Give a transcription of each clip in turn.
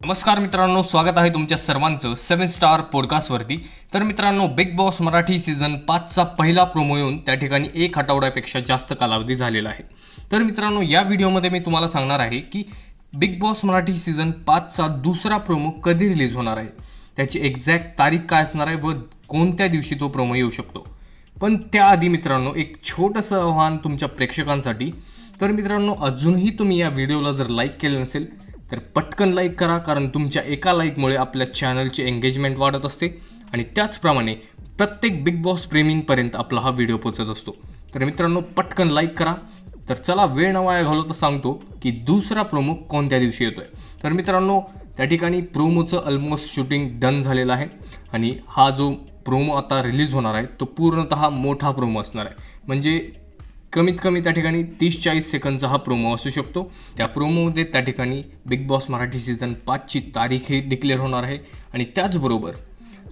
नमस्कार मित्रांनो स्वागत आहे तुमच्या सर्वांचं सेवन स्टार पॉडकास्टवरती तर मित्रांनो बिग बॉस मराठी सीझन पाचचा पहिला प्रोमो येऊन त्या ठिकाणी एक आठवड्यापेक्षा जास्त कालावधी झालेला आहे. तर मित्रांनो या व्हिडिओमध्ये मी तुम्हाला सांगणार आहे की बिग बॉस मराठी सीझन पाचचा दुसरा प्रोमो कधी रिलीज होणार आहे? त्याची एक्झॅक्ट तारीख काय असणार आहे व कोणत्या दिवशी तो प्रोमो येऊ शकतो? पण त्याआधी मित्रांनो एक छोटंसं आव्हान तुमच्या प्रेक्षकांसाठी. तर मित्रांनो अजूनही तुम्ही या व्हिडिओला जर लाईक केलं नसेल तर पटकन लाईक करा कारण तुमच्या एका लाईकमुळे आपल्या चॅनलची एंगेजमेंट वाढत असते. आणि त्याचप्रमाणे प्रत्येक बिग बॉस प्रेमींपर्यंत आपला हा व्हिडिओ पोचत असतो. तर मित्रांनो पटकन लाईक करा. तर चला वेळ न वाया घालवता सांगतो की दुसरा प्रोमो कोणत्या दिवशी येतोय. तर मित्रांनो त्या ठिकाणी प्रोमोचं ऑलमोस्ट शूटिंग डन झालेलं आहे. आणि हा जो प्रोमो आता रिलीज होणार आहे तो पूर्णतः मोठा प्रोमो असणार आहे. म्हणजे कमीत कमी त्या ठिकाणी तीस चाळीस सेकंदचा हा प्रोमो असू शकतो. त्या प्रोमोमध्ये त्या ठिकाणी बिग बॉस मराठी सीझन पाचची तारीखही डिक्लेअर होणार आहे. आणि त्याचबरोबर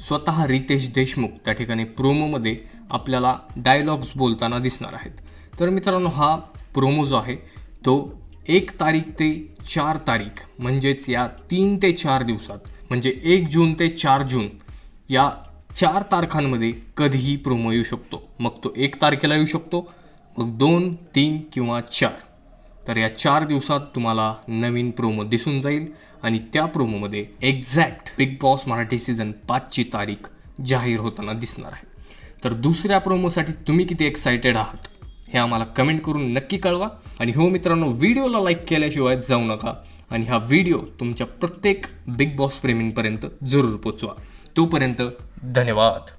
स्वतः रितेश देशमुख त्या ठिकाणी प्रोमोमध्ये आपल्याला डायलॉग्स बोलताना दिसणार आहेत. तर मित्रांनो हा प्रोमो जो आहे तो एक तारीख ते चार तारीख म्हणजेच या तीन ते चार दिवसात म्हणजे एक जून ते चार जून या चार तारखांमध्ये कधीही प्रोमो येऊ शकतो. मग तो एक तारखेला येऊ शकतो. मग दोन तीन किंवा चार. तर या चार दिवसात तुम्हाला नवीन प्रोमो दिसून जाईल आणि त्या प्रोमोमध्ये exact Bigg Boss Marathi season पाचची तारीख जाहीर होताना दिसणार आहे. तर दुसऱ्या प्रोमोसाठी तुम्ही किती एक्सायटेड आहात हे आम्हाला कमेंट करून नक्की कळवा. आणि हो मित्रांनो व्हिडिओला लाईक केल्याशिवाय जाऊ नका आणि हा व्हिडिओ तुमच्या प्रत्येक बिग बॉस प्रेमींपर्यंत जरूर पोचवा. तोपर्यंत धन्यवाद.